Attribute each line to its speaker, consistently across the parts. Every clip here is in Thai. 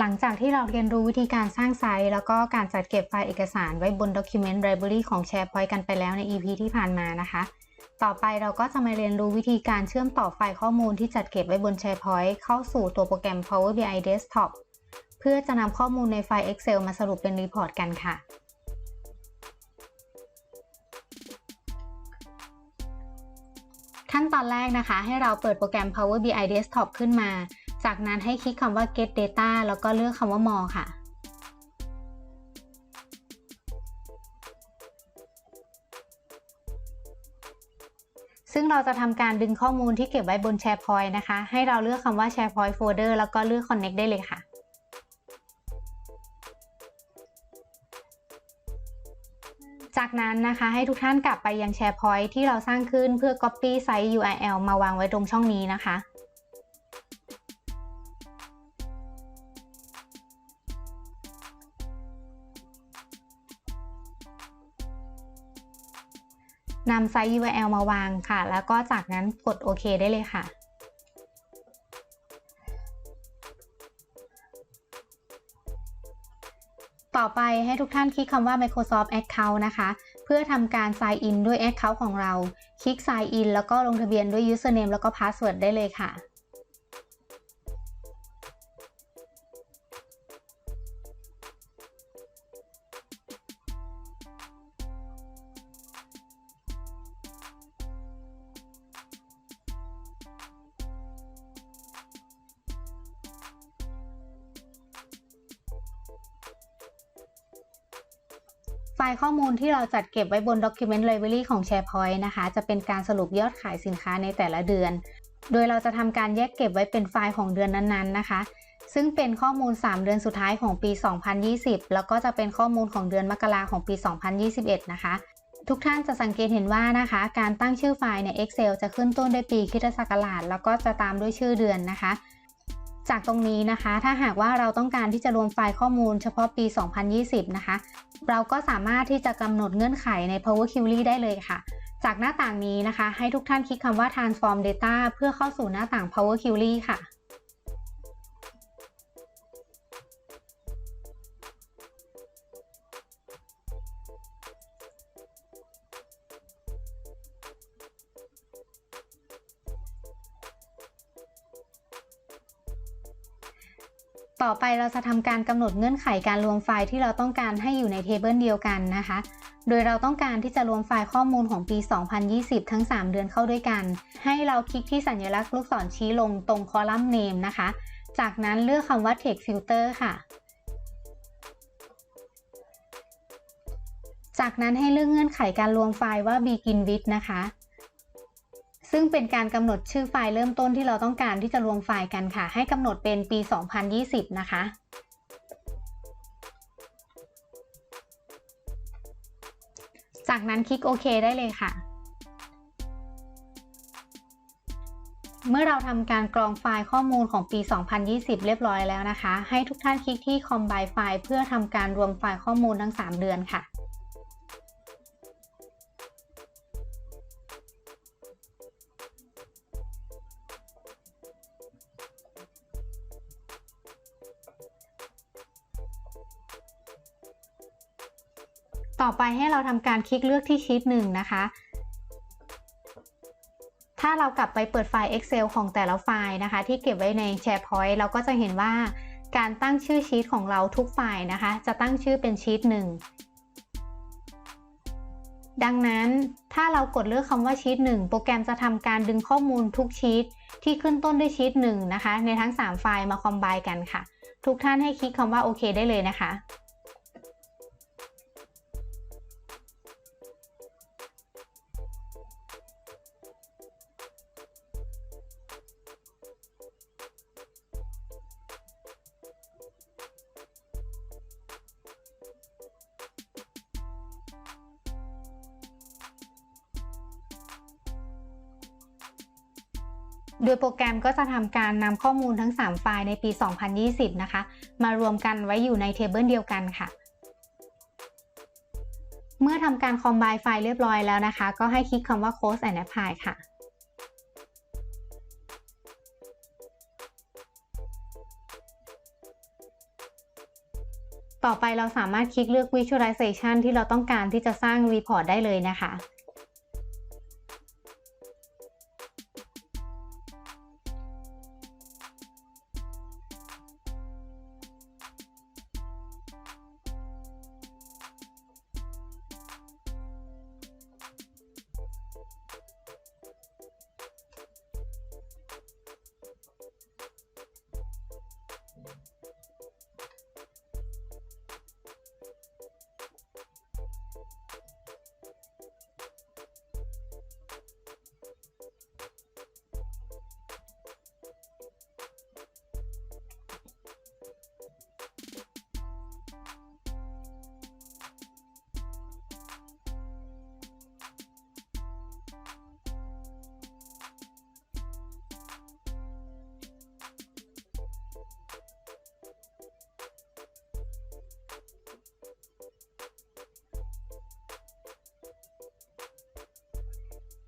Speaker 1: หลังจากที่เราเรียนรู้วิธีการสร้างไซต์แล้วก็การจัดเก็บไฟล์เอกสารไว้บน Document Library ของ SharePoint กันไปแล้วใน EP ที่ผ่านมานะคะ ต่อไปเราก็จะมาเรียนรู้วิธีการเชื่อมต่อไฟล์ข้อมูลที่จัดเก็บไว้บน SharePoint เข้าสู่ตัวโปรแกรม Power BI Desktop เพื่อจะนำข้อมูลในไฟล์ Excel มาสรุปเป็นรีพอร์ตกันค่ะขั้นตอนแรกนะคะ ให้เราเปิดโปรแกรม Power BI Desktop ขึ้นมา จากนั้นให้คลิกคำว่า Get Data แล้วก็เลือกคำว่า More ค่ะ ซึ่งเราจะทำการดึงข้อมูลที่เก็บไว้บน SharePoint นะคะ ให้เราเลือกคำว่า SharePoint Folder แล้วก็เลือก Connect ได้เลยค่ะจากนั้นนะคะให้ทุกท่านกลับไปยัง SharePoint ที่เราสร้างขึ้นเพื่อ Copy Site URL มาวางไว้ตรงช่องนี้นะคะ นำไซต์ URL มาวางค่ะ แล้วก็จากนั้นกดโอเคได้เลยค่ะ ต่อไปให้ทุกท่านคลิกคำว่า Microsoft Account นะคะ เพื่อทำการ Sign in ด้วย Account ของเรา คลิก Sign in แล้วก็ลงทะเบียนด้วย Username แล้วก็ Password ได้เลยค่ะ ล์ข้อมูลที่เราจัดเก็บไว้บน Document Library ของ SharePoint นะคะ จะเป็นการสรุปยอดขายสินค้าในแต่ละเดือน โดยเราจะทำการแยกเก็บไว้เป็นไฟล์ของเดือนนั้นๆนะคะ ซึ่งเป็นข้อมูล 3 เดือนสุดท้ายของปี 2020 แล้วก็จะเป็นข้อมูลของเดือนมกราของปี 2021 นะคะ ทุกท่านจะสังเกตเห็นว่านะคะ การตั้งชื่อไฟล์ใน Excel จะขึ้นต้นด้วยปีคริสตศักราชแล้วก็จะตามด้วยชื่อเดือนนะคะ จากตรงนี้นะคะ ถ้าหากว่าเราต้องการที่จะรวมไฟล์ข้อมูลเฉพาะปี 2020 นะคะ เราก็สามารถที่จะกำหนดเงื่อนไขใน Power Query ได้เลยค่ะ จากหน้าต่างนี้นะคะ ให้ทุกท่านคลิกคำว่า Transform Data เพื่อเข้าสู่หน้าต่าง Power Query ค่ะ ต่อไปเราจะทำการกำหนดเงื่อนไขการรวมไฟล์ที่เราต้องการให้อยู่ในเทเบิลเดียวกันนะคะ โดยเราต้องการที่จะรวมไฟล์ข้อมูลของปี 2020 ทั้ง 3 เดือนเข้าด้วยกัน ให้เราคลิกที่สัญลักษณ์ลูกศรชี้ลงตรงคอลัมน์ name นะคะ จากนั้นเลือกคำว่า text filter ค่ะ จากนั้นให้เลือกเงื่อนไขการรวมไฟล์ว่า begin with นะคะ ซึ่งเป็นการกำหนดชื่อไฟล์เริ่มต้นที่เราต้องการที่จะรวมไฟล์กันค่ะ ให้กำหนดเป็นปี 2020 นะคะ จากนั้นคลิกโอเคได้เลยค่ะ เมื่อเราทำการกรองไฟล์ข้อมูลของปี 2020 เรียบร้อยแล้วนะคะ ให้ทุกท่านคลิกที่ Combine ไฟล์เพื่อทำการรวมไฟล์ข้อมูลทั้ง 3 เดือนค่ะ ต่อไปให้เราทำการคลิกเลือกที่ชีตหนึ่งนะคะ ถ้าเรากลับไปเปิดไฟล์ Excel ของแต่ละไฟล์นะคะ ที่เก็บไว้ใน SharePoint เราก็จะเห็นว่าการตั้งชื่อชีตของเราทุกไฟล์นะคะ จะตั้งชื่อเป็นชีตหนึ่งดังนั้นถ้าเรากดเลือกคำว่าชีตหนึ่งโปรแกรมจะทำการดึงข้อมูลทุกชีตที่ขึ้นต้นด้วยชีตหนึ่งนะคะ ในทั้ง 3 ไฟล์มาคอมไบกันค่ะ ทุกท่านให้คลิกคำว่าโอเคได้เลยนะคะ โดยโปรแกรมก็จะทำการนำข้อมูลทั้ง 3 ไฟล์ในปี 2020 นะคะ มารวมกันไว้อยู่ในเทเบิลเดียวกันค่ะ เมื่อทำการคอมไบไฟล์เรียบร้อยแล้วนะคะ ก็ให้คลิกคำว่า Close and Apply ค่ะต่อไปเราสามารถคลิกเลือก Visualization ที่เราต้องการที่จะสร้าง Report ได้เลยนะคะ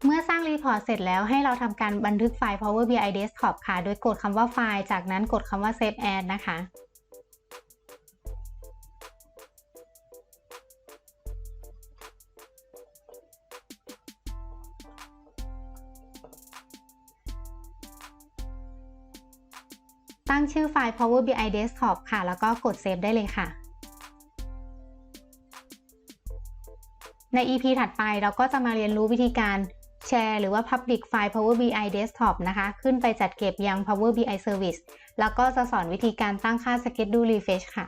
Speaker 1: เมื่อสร้างรีพอร์ตเสร็จแล้วให้เราทำการบันทึกไฟล์ Power BI Desktop ค่ะ โดยกดคำว่าไฟล์ จากนั้นกดคำว่า Save As นะคะ ตั้งชื่อไฟล์ Power BI Desktop ค่ะ แล้วก็กด Save ได้เลยค่ะใน EP ถัดไปเราก็จะมาเรียนรู้วิธีการ แชร์หรือว่า Public File Power BI Desktop นะคะ ขึ้นไปจัดเก็บยัง Power BI Service แล้วก็จะสอนวิธีการตั้งค่า Schedule Refresh ค่ะ